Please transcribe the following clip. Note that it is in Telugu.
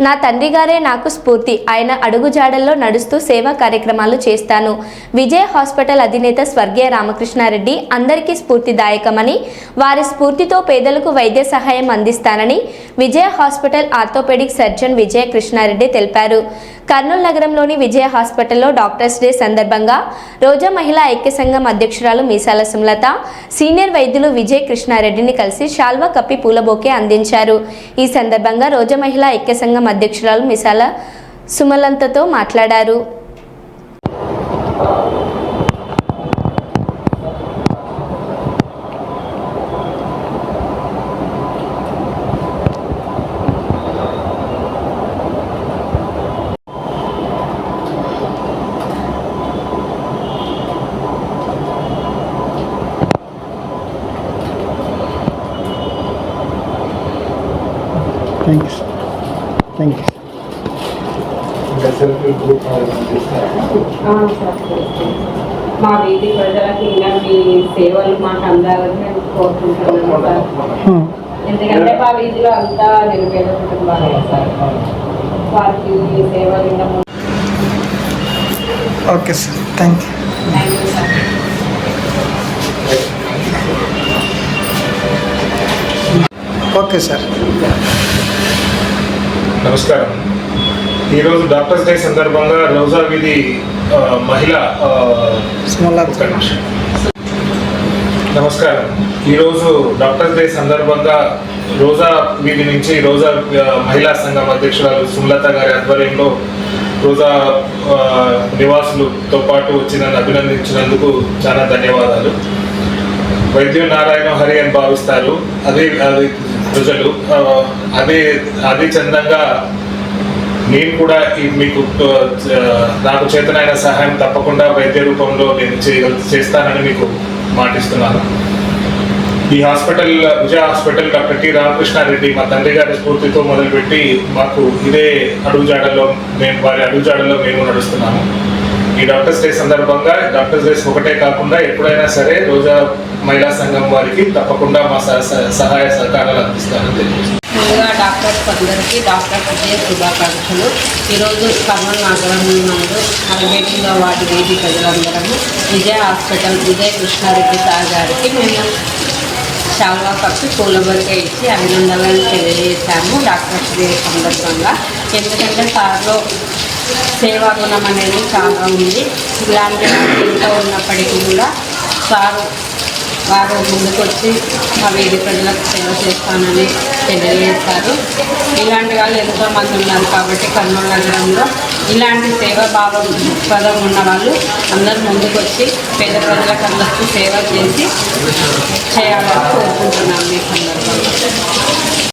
నా తండ్రి గారే నాకు స్ఫూర్తి. ఆయన అడుగుజాడల్లో నడుస్తూ సేవా కార్యక్రమాలు చేస్తాను. విజయ హాస్పిటల్ అధినేత స్వర్గీయ రామకృష్ణారెడ్డి అందరికీ స్ఫూర్తిదాయకమని వారి స్ఫూర్తితో పేదలకు వైద్య సహాయం అందిస్తానని Vijaya hospital orthopaedic surgeon Vijaya Krishna Reddy తెలిపారు. కర్నూలు నగరంలోని విజయ హాస్పిటల్లో డాక్టర్స్ డే సందర్భంగా రోజా మహిళా ఐక్య సంఘం అధ్యక్షురాలు మీసాల సుమలత సీనియర్ వైద్యులు విజయ్ కృష్ణారెడ్డిని కలిసి శాల్వా కప్పి పూలబోకే అందించారు. ఈ సందర్భంగా రోజా మహిళా ఐక్య సంఘం అధ్యక్షురాలు మీసాల సుమలంతతో మాట్లాడారు. థ్యాంక్ యూ థ్యాంక్ యూ మా వీధి ప్రజలకి ఇంకా మీ సేవలు మాకు అందాలని మేము కోరుకుంటున్నాము సార్. ఎందుకంటే మా వీధిలో అంతా నిరుపేద కుటుంబాలు సార్. వారికి సేవలు ఇంకా okay sir thank you thank you sir okay sir. నమస్కారం. ఈరోజు డాక్టర్స్ డే సందర్భంగా రోజా వీధి మహిళ. నమస్కారం. ఈరోజు డాక్టర్స్ డే సందర్భంగా రోజా వీధి నుంచి రోజా మహిళా సంఘం అధ్యక్షురాలు సుమలత గారి ఆధ్వర్యంలో రోజా నివాసులతో పాటు వచ్చి నన్ను అభినందించినందుకు చాలా ధన్యవాదాలు. వైద్యు నారాయణ హరి అని భావిస్తారు. అదే ప్రజలు. అదే అదే చందంగా నేను కూడా ఈ మీకు నాకు చేతనైన సహాయం తప్పకుండా వైద్య రూపంలో నేను చేయగల చేస్తానని మీకు మాటిస్తున్నాను. ఈ hospital Vijaya hospital doctor T Ramakrishna Reddy మా తండ్రి గారి స్ఫూర్తితో మొదలుపెట్టి మాకు ఇదే అడుగుజాడలో మేము వారి అడుగుజాడలో మేము నడుస్తున్నాము. ఈ డాక్టర్స్ డే సందర్భంగా డాక్టర్స్ డేస్ ఒకటే కాకుండా ఎప్పుడైనా సరే రోజా మహిళా సంఘం వారికి తప్పకుండా మా సహాయ సహకారాలు అందిస్తామని తెలియజేస్తాను ముందుగా డాక్టర్స్ అందరికీ డాక్టర్ విజయ శుభాకాంక్షలు. ఈరోజు కర్నూలు నగరం నందు అరవేటిలో వాటి వీధి ప్రజలందరము విజయ హాస్పిటల్ విజయ కృష్ణారెడ్డి సార్ గారికి మేము శాల్వా కప్పి పూలబొకే ఇచ్చి అభినందనలు తెలియజేశాము డాక్టర్స్ డే సందర్భంగా. ఎందుకంటే సార్లో సేవా గుణం అనేది చాలా ఉంది. ఇలాంటి ఎంత ఇంట్లో ఉన్నప్పటికీ కూడా సారు వారు ముందుకొచ్చి మా వేది ప్రజలకు సేవ చేస్తానని తెలియజేస్తారు ఇలాంటి వాళ్ళు ఎంతో మంది ఉన్నారు కాబట్టి కర్నూలు నగరంలో ఇలాంటి సేవా భావం దృక్పథం ఉన్న వాళ్ళు అందరూ ముందుకొచ్చి పేద ప్రజలకు అందరికీ సేవ చేసి చేయాలని కోరుకుంటున్నాను మీ సందర్భంలో.